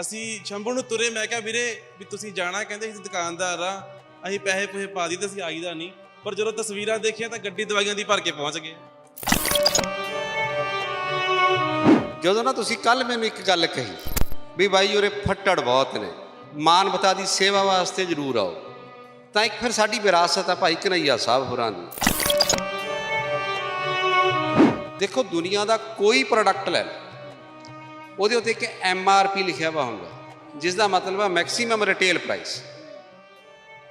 ਅਸੀਂ ਸ਼ੰਭੂ ਨੂੰ ਤੁਰੇ, ਮੈਂ ਕਿਹਾ, ਵੀਰੇ, ਵੀ ਤੁਸੀਂ ਜਾਣਾ? ਕਹਿੰਦੇ, ਅਸੀਂ ਦੁਕਾਨਦਾਰ ਆ, ਅਸੀਂ ਪੈਸੇ ਪੂਸੇ ਪਾ ਦੀ ਅਸੀਂ ਆਈਦਾ ਨਹੀਂ। ਪਰ ਜਦੋਂ ਤਸਵੀਰਾਂ ਦੇਖੀਆਂ ਤਾਂ ਗੱਡੀ ਦਵਾਈਆਂ ਦੀ ਭਰ ਕੇ ਪਹੁੰਚ ਗਏ। ਜਦੋਂ ਨਾ ਤੁਸੀਂ ਕੱਲ ਮੈਨੂੰ ਇੱਕ ਗੱਲ ਕਹੀ, ਵੀ ਬਾਈ ਉਰੇ ਫੱਟੜ ਬਹੁਤ ਨੇ, ਮਾਨਵਤਾ ਦੀ ਸੇਵਾ ਵਾਸਤੇ ਜ਼ਰੂਰ ਆਓ। ਤਾਂ ਇੱਕ ਫਿਰ ਸਾਡੀ ਵਿਰਾਸਤ ਆ ਭਾਈ ਕਨਈਆ ਸਾਹਿਬ ਹੋਰਾਂ ਦੀ। ਦੇਖੋ, ਦੁਨੀਆ ਦਾ ਕੋਈ ਪ੍ਰੋਡਕਟ ਲੈ ਲਓ। ਉਹਦੇ ਉੱਤੇ ਇੱਕ ਐਮ ਆਰ ਪੀ ਲਿਖਿਆ ਵਾ ਹੁੰਦਾ ਜਿਸ ਦਾ ਮਤਲਬ ਹੈ ਮੈਕਸਿਮਮ ਰਿਟੇਲ ਪ੍ਰਾਈਸ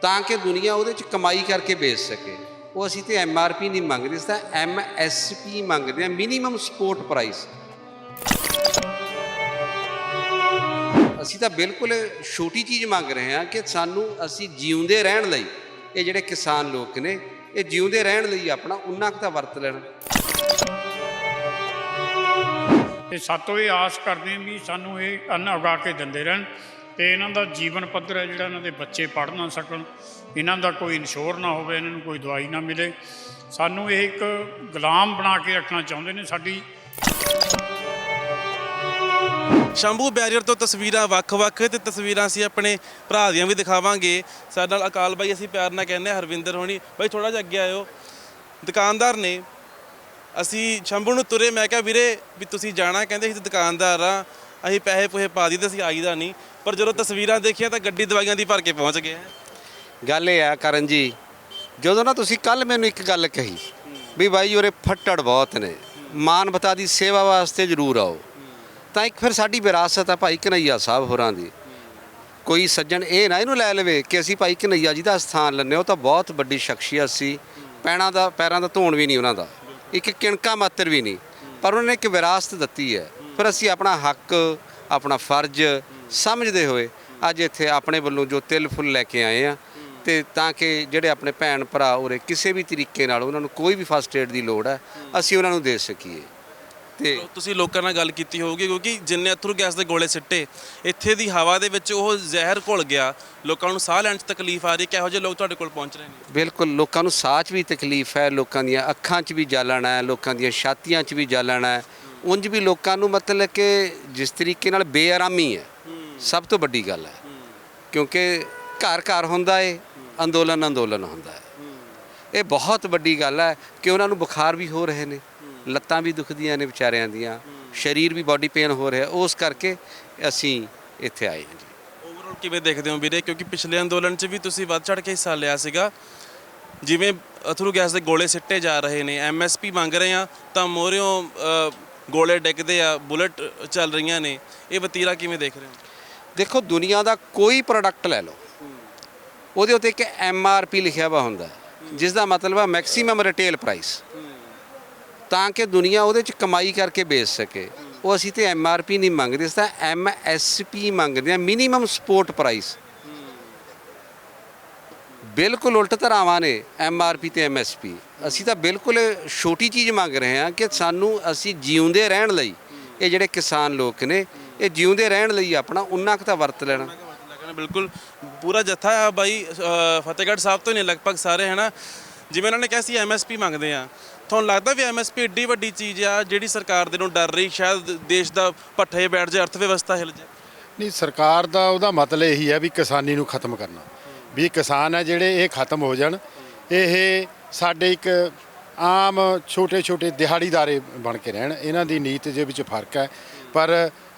ਤਾਂ ਕਿ ਦੁਨੀਆ ਉਹਦੇ ਚ ਕਮਾਈ ਕਰਕੇ ਵੇਚ ਸਕੇ। ਉਹ ਅਸੀਂ ਤੇ ਐਮ ਆਰ ਪੀ ਨਹੀਂ ਮੰਗਦੇ ਇਸ ਦਾ ਐਮ ਐਸ ਪੀ ਮੰਗਦੇ ਆ ਮਿਨੀਮਮ ਸਪੋਰਟ ਪ੍ਰਾਈਸ ਅਸੀਂ ਤਾਂ ਬਿਲਕੁਲ ਛੋਟੀ ਚੀਜ਼ ਮੰਗ ਰਹੇ ਹਾਂ ਕਿ ਸਾਨੂੰ, ਅਸੀਂ ਜਿਉਂਦੇ ਰਹਿਣ ਲਈ, ਇਹ ਜਿਹੜੇ ਕਿਸਾਨ ਲੋਕ ਨੇ, ਇਹ ਜਿਉਂਦੇ ਰਹਿਣ ਲਈ ਆਪਣਾ, ਉਨਾ ਕੁ ਤਾਂ ਵਰਤ ਲੈਣ। ਤੇ ਸਾਤੋਂ ਇਹ ਆਸ ਕਰਦੇ ਵੀ ਸਾਨੂੰ ਇਹ ਅੰਨ ਉਗਾ ਕੇ ਦਿੰਦੇ ਰਹਿਣ ਤੇ ਇਹਨਾਂ ਦਾ ਜੀਵਨ ਪੱਧਰ ਹੈ ਜਿਹੜਾ ਇਹਨਾਂ ਦੇ ਬੱਚੇ ਪੜ੍ਹ ਨਾ ਸਕਣ, ਇਹਨਾਂ ਦਾ ਕੋਈ ਇੰਸ਼ੋਰ ਨਾ ਹੋਵੇ, ਇਹਨਾਂ ਨੂੰ ਕੋਈ ਦਵਾਈ ਨਾ ਮਿਲੇ। ਸਾਨੂੰ ਇਹ ਇੱਕ ਗੁਲਾਮ ਬਣਾ ਕੇ ਰੱਖਣਾ ਚਾਹੁੰਦੇ ਨੇ ਸਾਡੀ। ਸ਼ੰਭੂ ਬੈਰੀਅਰ ਤੋਂ ਤਸਵੀਰਾਂ ਵੱਖ-ਵੱਖ ਤੇ ਤਸਵੀਰਾਂ ਅਸੀਂ ਆਪਣੇ ਭਰਾ ਦੀਆਂ ਵੀ ਦਿਖਾਵਾਂਗੇ। ਸਾਡੇ ਨਾਲ ਅਕਾਲ ਬਾਈ, ਅਸੀਂ ਪਿਆਰ ਨਾਲ ਕਹਿੰਦੇ ਹਾਂ, ਹਰਵਿੰਦਰ ਹੋਣੀ। ਬਾਈ ਥੋੜਾ ਜਿਹਾ ਅੱਗੇ ਆਇਓ। ਦੁਕਾਨਦਾਰ ਨੇ ਅਸੀਂ ਸ਼ੰਭੂ ਨੂੰ ਤੁਰੇ, ਮੈਂ ਕਿਹਾ ਵੀਰੇ ਵੀ ਤੁਸੀਂ ਜਾਣਾ, ਕਹਿੰਦੇ ਅਸੀਂ ਦੁਕਾਨਦਾਰ ਆ ਅਸੀਂ ਪੈਸੇ ਪੂਹੇ ਪਾ ਦੀ ਅਸੀਂ ਆਈਦਾ ਨਹੀਂ। ਪਰ ਜਦੋਂ ਤਸਵੀਰਾਂ ਦੇਖੀਆਂ ਤਾਂ ਗੱਡੀ ਦਵਾਈਆਂ ਦੀ ਭਰ ਕੇ ਪਹੁੰਚ ਗਏ। ਗੱਲ ਇਹ ਆ ਕਰਨ ਜੀ, ਜਦੋਂ ਨਾ ਤੁਸੀਂ ਕੱਲ ਮੈਨੂੰ ਇੱਕ ਗੱਲ ਕਹੀ ਵੀ ਬਾਈ ਉਰੇ ਫੱਟੜ ਬਹੁਤ ਨੇ, ਮਾਨਵਤਾ ਦੀ ਸੇਵਾ ਵਾਸਤੇ ਜ਼ਰੂਰ ਆਓ। ਤਾਂ ਇੱਕ ਫਿਰ ਸਾਡੀ ਵਿਰਾਸਤ ਆ ਭਾਈ ਕਨਈਆ ਸਾਹਿਬ ਹੋਰਾਂ ਦੀ। ਕੋਈ ਸੱਜਣ ਇਹ ਨਾ ਇਹਨੂੰ ਲੈ ਲਵੇ ਕਿ ਅਸੀਂ ਭਾਈ ਕਨਈਆ ਜੀ ਦਾ ਸਥਾਨ ਲੈਂਦੇ ਉਹ ਤਾਂ ਬਹੁਤ ਵੱਡੀ ਸ਼ਖਸੀਅਤ ਸੀ, ਪੈਣਾ ਦਾ, ਪੈਰਾਂ ਦਾ ਧੋਣ ਵੀ ਨਹੀਂ ਉਹਨਾਂ ਦਾ। ਇੱਕ ਕਿਣਕਾ ਮਾਤਰ ਵੀ ਨਹੀਂ। ਪਰ ਉਹਨਾਂ ਨੇ ਇੱਕ ਵਿਰਾਸਤ ਦਿੱਤੀ ਹੈ। ਫਿਰ ਅਸੀਂ ਆਪਣਾ ਹੱਕ, ਆਪਣਾ ਫਰਜ਼ ਸਮਝਦੇ ਹੋਏ ਅੱਜ ਇੱਥੇ ਆਪਣੇ ਵੱਲੋਂ ਜੋ ਤਿਲ ਫੁੱਲ ਲੈ ਕੇ ਆਏ ਆ ਤੇ ਤਾਂ ਕਿ ਜਿਹੜੇ ਆਪਣੇ ਭੈਣ ਭਰਾ ਉਰੇ ਕਿਸੇ ਵੀ ਤਰੀਕੇ ਨਾਲ ਉਹਨਾਂ ਨੂੰ ਕੋਈ ਵੀ ਫਸਟ ਏਡ ਦੀ ਲੋੜ ਹੈ, ਅਸੀਂ ਉਹਨਾਂ ਨੂੰ ਦੇ ਸਕੀਏ। ਤੇ ਤੁਸੀਂ ਲੋਕਾਂ ਨਾਲ ਗੱਲ ਕੀਤੀ ਹੋਊਗੀ ਕਿਉਂਕਿ ਜਿੰਨੇ ਅਥਰੂ ਗੈਸ ਦੇ ਗੋਲੇ ਸਿੱਟੇ ਇੱਥੇ ਦੀ ਹਵਾ ਦੇ ਵਿੱਚ ਉਹ ਜ਼ਹਿਰ ਘੁਲ ਗਿਆ ਲੋਕਾਂ ਨੂੰ ਸਾਹ ਲੈਣ 'ਚ ਤਕਲੀਫ ਆ ਰਹੀ ਕਿਹੋ ਜਿਹੇ ਲੋਕ ਤੁਹਾਡੇ ਕੋਲ ਪਹੁੰਚ ਰਹੇ ਨੇ? ਬਿਲਕੁਲ ਲੋਕਾਂ ਨੂੰ ਸਾਹ 'ਚ ਵੀ ਤਕਲੀਫ ਹੈ ਲੋਕਾਂ ਦੀਆਂ ਅੱਖਾਂ 'ਚ ਵੀ ਜਾਲਣ ਹੈ ਲੋਕਾਂ ਦੀਆਂ ਛਾਤੀਆਂ 'ਚ ਵੀ ਜਾਲਣ ਹੈ। ਉਂਝ ਵੀ ਲੋਕਾਂ ਨੂੰ ਮਤਲਬ ਕਿ ਜਿਸ ਤਰੀਕੇ ਨਾਲ ਬੇਆਰਾਮੀ ਹੈ ਸਭ ਤੋਂ ਵੱਡੀ ਗੱਲ ਹੈ। ਕਿਉਂਕਿ ਘਰ ਘਰ ਹੁੰਦਾ ਏ ਅੰਦੋਲਨ ਅੰਦੋਲਨ ਹੁੰਦਾ ਹੈ। ਇਹ ਬਹੁਤ ਵੱਡੀ ਗੱਲ ਹੈ ਕਿ ਉਹਨਾਂ ਨੂੰ ਬੁਖਾਰ ਵੀ ਹੋ ਰਹੇ ਨੇ। ਲੱਤਾਂ ਵੀ ਦੁਖਦੀਆਂ ਨੇ ਵਿਚਾਰਿਆਂ ਦੀਆਂ ਸਰੀਰ ਵੀ ਬਾਡੀ ਪੇਨ ਹੋ ਰਿਹਾ ਉਸ ਕਰਕੇ ਅਸੀਂ ਇੱਥੇ ਆਏ ਹਾਂ ਜੀ। ਓਵਰਆਲ ਕਿਵੇਂ ਦੇਖਦੇ ਹੋ ਵੀਰੇ? ਕਿਉਂਕਿ ਪਿਛਲੇ ਅੰਦੋਲਨ 'ਚ ਵੀ ਤੁਸੀਂ ਵੱਧ ਚੜ ਕੇ ਹਿੱਸਾ ਲਿਆ ਸੀਗਾ। ਜਿਵੇਂ ਅਥਰੂ ਗੈਸ ਦੇ ਗੋਲੇ ਸਿੱਟੇ ਜਾ ਰਹੇ ਨੇ ਐਮਐਸਪੀ ਮੰਗ ਰਹੇ ਆ ਤਾਂ ਮੋਰਿਓ ਗੋਲੇ ਡਿੱਗਦੇ ਆ ਬੁਲਟ ਚੱਲ ਰਹੀਆਂ ਨੇ। ਇਹ ਵਤੀਰਾ ਕਿਵੇਂ ਦੇਖ ਰਹੇ ਹੋ? ਦੇਖੋ ਦੁਨੀਆ ਦਾ ਕੋਈ ਪ੍ਰੋਡਕਟ ਲੈ ਲਓ। ਉਹਦੇ ਉੱਤੇ ਇੱਕ ਐਮ ਆਰ ਪੀ ਲਿਖਿਆ ਵਾ ਹੁੰਦਾ। ਜਿਸ ਦਾ ਮਤਲਬ ਹੈ ਮੈਕਸਿਮਮ ਰਿਟੇਲ ਪ੍ਰਾਈਸ ਤਾਂ ਕਿ ਦੁਨੀਆ ਉਹਦੇ ਚ ਕਮਾਈ ਕਰਕੇ ਵੇਚ ਸਕੇ। ਉਹ ਅਸੀਂ ਤੇ ਐਮ ਆਰ ਪੀ ਨਹੀਂ ਮੰਗਦੇ, ਅਸੀਂ ਤਾਂ ਐਮ ਐਸ ਪੀ ਮੰਗਦੇ ਆ ਮਿਨੀਮਮ ਸਪੋਰਟ ਪ੍ਰਾਈਸ। ਬਿਲਕੁਲ ਉਲਟ ਧਰਾਵਾਂ ਨੇ ਐਮ ਆਰ ਪੀ ਤੇ ਐਮ ਐਸ ਪੀ। ਅਸੀਂ ਤਾਂ ਬਿਲਕੁਲ ਛੋਟੀ ਚੀਜ਼ ਮੰਗ ਰਹੇ ਹਾਂ ਕਿ ਸਾਨੂੰ ਅਸੀਂ ਜਿਉਂਦੇ ਰਹਿਣ ਲਈ ਇਹ ਜਿਹੜੇ ਕਿਸਾਨ ਲੋਕ ਨੇ, ਇਹ ਜਿਉਂਦੇ ਰਹਿਣ ਲਈ ਆਪਣਾ ਉਨਾ ਕੁ ਤਾਂ ਵਰਤ ਲੈਣਾ। ਬਿਲਕੁਲ, ਪੂਰਾ ਜੱਥਾ ਆ ਬਾਈ ਫਤਿਹਗੜ੍ਹ ਸਾਹਿਬ ਤੋਂ ਨੇ ਲਗਭਗ ਸਾਰੇ ਹੈ ਨਾ ਜਿਵੇਂ ਉਹਨਾਂ ਨੇ ਕਿਹਾ ਸੀ ਐਮਐਸਪੀ ਮੰਗਦੇ ਆ ਤੁਹਾਨੂੰ ਲੱਗਦਾ ਵੀ ਐਮਐਸਪੀ ਏਡੀ ਵੱਡੀ ਚੀਜ਼ ਆ, ਜਿਹੜੀ ਸਰਕਾਰ ਦੇ ਨੂੰ ਡਰ ਰਹੀ, ਸ਼ਾਇਦ ਦੇਸ਼ ਦਾ ਪੱਠੇ ਬੈਠ ਜਾਏ ਅਰਥ ਵਿਵਸਥਾ ਹਿਲ ਜਾਏ? ਨਹੀਂ, ਸਰਕਾਰ ਦਾ ਉਹਦਾ ਮਤਲਬ ਇਹੀ ਹੈ ਵੀ ਕਿਸਾਨੀ ਨੂੰ ਖਤਮ ਕਰਨਾ। ਵੀ ਕਿਸਾਨ ਹੈ ਜਿਹੜੇ ਇਹ ਖਤਮ ਹੋ ਜਾਣ, ਇਹ ਸਾਡੇ ਇੱਕ ਆਮ ਛੋਟੇ ਛੋਟੇ ਦਿਹਾੜੀਦਾਰੇ ਬਣ ਕੇ ਰਹਿਣ। ਇਹਨਾਂ ਦੀ ਨੀਤ ਦੇ ਵਿੱਚ ਫ਼ਰਕ ਹੈ। ਪਰ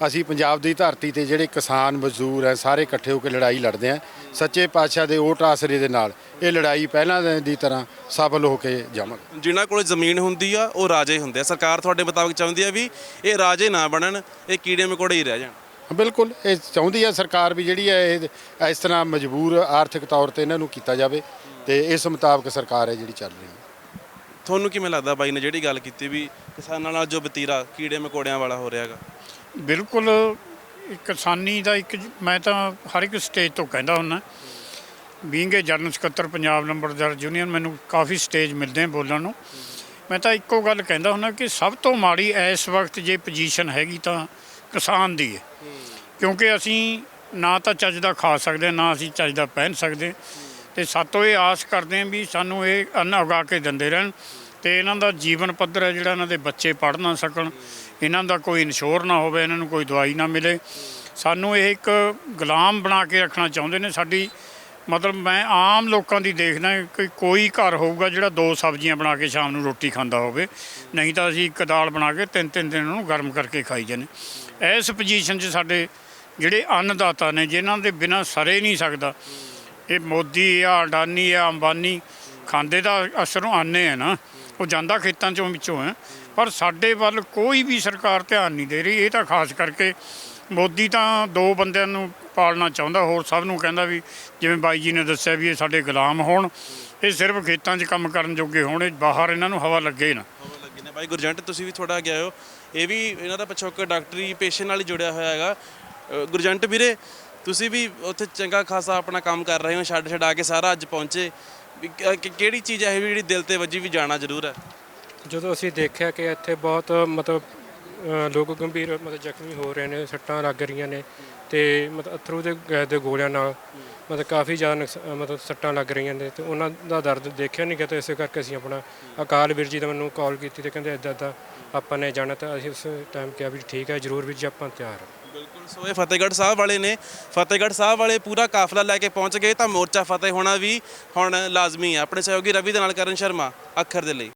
ਅਸੀਂ ਪੰਜਾਬ ਦੀ ਧਰਤੀ ਤੇ ਜਿਹੜੇ ਕਿਸਾਨ ਮਜ਼ਦੂਰ ਹੈ ਸਾਰੇ ਇਕੱਠੇ ਹੋ ਕੇ ਲੜਾਈ ਲੜਦੇ ਆ ਸੱਚੇ ਪਾਤਸ਼ਾਹ ਦੇ ਓਟ ਆਸਰੇ ਦੇ ਨਾਲ ਇਹ ਲੜਾਈ ਪਹਿਲਾਂ ਦੀ ਤਰ੍ਹਾਂ ਸਫਲ ਹੋ ਕੇ ਜਾਵਾਂਗੇ। ਜਿਨ੍ਹਾਂ ਕੋਲ ਜ਼ਮੀਨ ਹੁੰਦੀ ਆ ਉਹ ਰਾਜੇ ਹੁੰਦੇ ਆ। ਸਰਕਾਰ ਤੁਹਾਡੇ ਮੁਤਾਬਕ ਚਾਹੁੰਦੀ ਆ ਵੀ ਇਹ ਰਾਜੇ ਨਾ ਬਣਨ ਇਹ ਕੀੜੇ ਮਕੌੜੇ ਹੀ ਰਹਿ ਜਾਣ। ਬਿਲਕੁਲ ਇਹ ਚਾਹੁੰਦੀ ਹੈ ਸਰਕਾਰ ਵੀ ਜਿਹੜੀ ਹੈ ਇਹ ਇਸ ਤਰ੍ਹਾਂ ਮਜਬੂਰ ਆਰਥਿਕ ਤੌਰ ਤੇ ਇਹਨਾਂ ਨੂੰ ਕੀਤਾ ਜਾਵੇ ਤੇ ਇਸ ਮੁਤਾਬਕ ਸਰਕਾਰ ਹੈ ਜਿਹੜੀ ਚੱਲ ਰਹੀ ਹੈ। ਤੁਹਾਨੂੰ ਕਿਵੇਂ ਲੱਗਦਾ ਬਾਈ ਨੇ ਜਿਹੜੀ ਗੱਲ ਕੀਤੀ ਵੀ ਕਿਸਾਨਾਂ ਨਾਲ ਜੋ ਵਤੀਰਾ ਕੀੜੇ ਮਕੌੜਿਆਂ ਵਾਲਾ ਹੋ ਰਿਹਾਗਾ ਬਿਲਕੁਲ ਇੱਕ ਕਿਸਾਨੀ ਦਾ ਇੱਕ ਮੈਂ ਤਾਂ ਹਰ ਇੱਕ ਸਟੇਜ ਤੋਂ ਕਹਿੰਦਾ ਹੁੰਦਾ। ਬੀਇੰਗ ਏ ਜਨਰਲ ਸਕੱਤਰ ਪੰਜਾਬ ਨੰਬਰਦਾਰ ਯੂਨੀਅਨ ਮੈਨੂੰ ਕਾਫੀ ਸਟੇਜ ਮਿਲਦੇ ਆ ਬੋਲਣ ਨੂੰ। ਮੈਂ ਤਾਂ ਇੱਕੋ ਗੱਲ ਕਹਿੰਦਾ ਹੁੰਦਾ ਕਿ ਸਭ ਤੋਂ ਮਾੜੀ ਇਸ ਵਕਤ ਜੇ ਪੋਜੀਸ਼ਨ ਹੈਗੀ ਤਾਂ ਕਿਸਾਨ ਦੀ ਹੈ। ਕਿਉਂਕਿ ਅਸੀਂ ਨਾ ਤਾਂ ਚੱਜ ਦਾ ਖਾ ਸਕਦੇ ਨਾ ਅਸੀਂ ਚੱਜ ਦਾ ਪਹਿਨ ਸਕਦੇ। ਤੇ ਸਾਤੋਂ ਇਹ ਆਸ ਕਰਦੇ ਹਾਂ ਵੀ ਸਾਨੂੰ ਇਹ ਅੰਨ ਉਗਾ ਕੇ ਦਿੰਦੇ ਰਹਿਣ ਤੇ ਇਹਨਾਂ ਦਾ ਜੀਵਨ ਪੱਧਰ ਹੈ ਜਿਹੜਾ ਇਹਨਾਂ ਦੇ ਬੱਚੇ ਪੜ੍ਹ ਨਾ ਸਕਣ, ਇਹਨਾਂ ਦਾ ਕੋਈ ਇਨਸ਼ੋਰ ਨਾ ਹੋਵੇ, ਇਹਨਾਂ ਨੂੰ ਕੋਈ ਦਵਾਈ ਨਾ ਮਿਲੇ। ਸਾਨੂੰ ਇਹ ਇੱਕ ਗੁਲਾਮ ਬਣਾ ਕੇ ਰੱਖਣਾ ਚਾਹੁੰਦੇ ਨੇ ਸਾਡੀ, ਮਤਲਬ ਮੈਂ ਆਮ ਲੋਕਾਂ ਦੀ ਦੇਖਦਾ ਕਿ ਕੋਈ ਘਰ ਹੋਊਗਾ ਜਿਹੜਾ ਦੋ ਸਬਜ਼ੀਆਂ ਬਣਾ ਕੇ ਸ਼ਾਮ ਨੂੰ ਰੋਟੀ ਖਾਂਦਾ ਹੋਵੇ, ਨਹੀਂ ਤਾਂ ਅਸੀਂ ਇੱਕ ਦਾਲ ਬਣਾ ਕੇ ਤਿੰਨ ਤਿੰਨ ਦਿਨ ਉਹਨੂੰ ਗਰਮ ਕਰਕੇ ਖਾਈ ਜਾਂਦੇ ਇਸ ਪੋਜੀਸ਼ਨ 'ਚ ਸਾਡੇ ਜਿਹੜੇ ਅੰਨਦਾਤਾ ਨੇ, ਜਿਨ੍ਹਾਂ ਦੇ ਬਿਨਾਂ ਸਰੇ ਨਹੀਂ ਸਕਦਾ ਇਹ ਮੋਦੀ ਆ, ਅਡਾਨੀ ਆ, ਅੰਬਾਨੀ ਖਾਂਦੇ ਦਾ ਅਸਰੋਂ ਆਨੇ ਆ ਨਾ। ਉਹ ਜਾਂਦਾ ਖੇਤਾਂ ਚੋਂ ਵਿੱਚੋਂ ਹੈ। ਪਰ ਸਾਡੇ ਵੱਲ ਕੋਈ ਵੀ ਸਰਕਾਰ ਧਿਆਨ ਨਹੀਂ ਦੇ ਰਹੀ। ਇਹ ਤਾਂ ਖਾਸ ਕਰਕੇ ਮੋਦੀ ਤਾਂ ਦੋ ਬੰਦਿਆਂ ਨੂੰ ਪਾਲਣਾ ਚਾਹੁੰਦਾ, ਹੋਰ ਸਭ ਨੂੰ ਕਹਿੰਦਾ ਵੀ ਜਿਵੇਂ ਬਾਈ ਜੀ ਨੇ ਦੱਸਿਆ ਵੀ ਇਹ ਸਾਡੇ ਗੁਲਾਮ ਹੋਣ। ਇਹ ਸਿਰਫ ਖੇਤਾਂ 'ਚ ਕੰਮ ਕਰਨ ਜੋਗੇ ਹੋਣ ਬਾਹਰ ਇਹਨਾਂ ਨੂੰ ਹਵਾ ਲੱਗੇ ਨਾ। ਹਵਾ ਲੱਗੇ ਨਾ। ਬਾਈ ਗੁਰਜੰਟ, ਤੁਸੀਂ ਵੀ ਥੋੜਾ ਗਿਆ ਹੋ ਇਹ ਵੀ ਇਹਨਾਂ ਦਾ ਪਿਛੋਕੜ ਡਾਕਟਰੀ ਪੇਸ਼ੇ ਨਾਲ ਹੀ ਜੁੜਿਆ ਹੋਇਆ ਹੈਗਾ। ਗੁਰਜੰਟ ਵੀਰੇ ਤੁਸੀਂ ਵੀ ਉੱਥੇ ਚੰਗਾ ਖਾਸਾ ਆਪਣਾ ਕੰਮ ਕਰ ਰਹੇ ਹੋ, ਛੱਡ ਛਡਾ ਕੇ ਸਾਰਾ ਅੱਜ ਪਹੁੰਚੇ। ਵੀ ਕ- ਕਿ- ਕਿਹੜੀ ਚੀਜ਼ ਹੈ ਜਿਹੜੀ ਦਿਲ ਤੇ ਵੱਜੀ ਵੀ ਜਾਣਾ ਜ਼ਰੂਰ ਹੈ? ਜਦੋਂ ਅਸੀਂ ਦੇਖਿਆ ਕਿ ਇੱਥੇ ਬਹੁਤ ਮਤਲਬ ਅ, ਲੋਕ ਗੰਭੀਰ ਮਤਲਬ ਜ਼ਖਮੀ ਹੋ ਰਹੇ ਨੇ ਸੱਟਾਂ ਲੱਗ ਰਹੀਆਂ ਨੇ ਤੇ ਮਤਲਬ ਅਥਰੂ ਦੇ ਗੈਸ ਦੇ ਗੋਲਿਆਂ ਨਾਲ ਮਤਲਬ ਕਾਫੀ ਜ਼ਿਆਦਾ ਨੁਕਸ- ਅ, ਮਤਲਬ ਸੱਟਾਂ ਲੱਗ ਰਹੀਆਂ ਨੇ ਤੇ ਉਹਨਾਂ ਦਾ ਦਰਦ ਦੇਖਿਆ ਨਹੀਂ ਗਿਆ ਤੇ ਇਸੇ ਕਰਕੇ ਅਸੀਂ ਆਪਣਾ ਅਕਾਲ ਵੀਰ ਜੀ ਦਾ ਮੈਨੂੰ ਕਾਲ ਕੀਤੀ ਤੇ ਕਹਿੰਦੇ ਇਦਾਂ ਦਾ ਆਪਾਂ ਨੇ ਜਾਣਾ ਤਾਂ ਅਸੀਂ ਉਸ ਟਾਈਮ ਕਿਹਾ ਵੀ ਠੀਕ ਹੈ ਜਰੂਰ ਵੀਰ ਜੀ ਆਪਾਂ ਤਿਆਰ ਹਾਂ। ਬਿਲਕੁਲ ਸੋ ਇਹ ਫਤਿਹਗੜ੍ਹ ਸਾਹਿਬ ਵਾਲੇ ਨੇ ਫਤਿਹਗੜ੍ਹ ਸਾਹਿਬ ਵਾਲੇ ਪੂਰਾ ਕਾਫਲਾ ਲੈ ਕੇ ਪਹੁੰਚ ਗਏ ਤਾਂ ਮੋਰਚਾ ਫਤਿਹ ਹੋਣਾ ਵੀ ਹੁਣ ਲਾਜ਼ਮੀ ਹੈ। ਆਪਣੇ ਸਹਿਯੋਗੀ ਰਵੀ ਦੇ ਨਾਲ ਕਰਨ ਸ਼ਰਮਾ ਅੱਖਰ ਦੇ ਲਈ।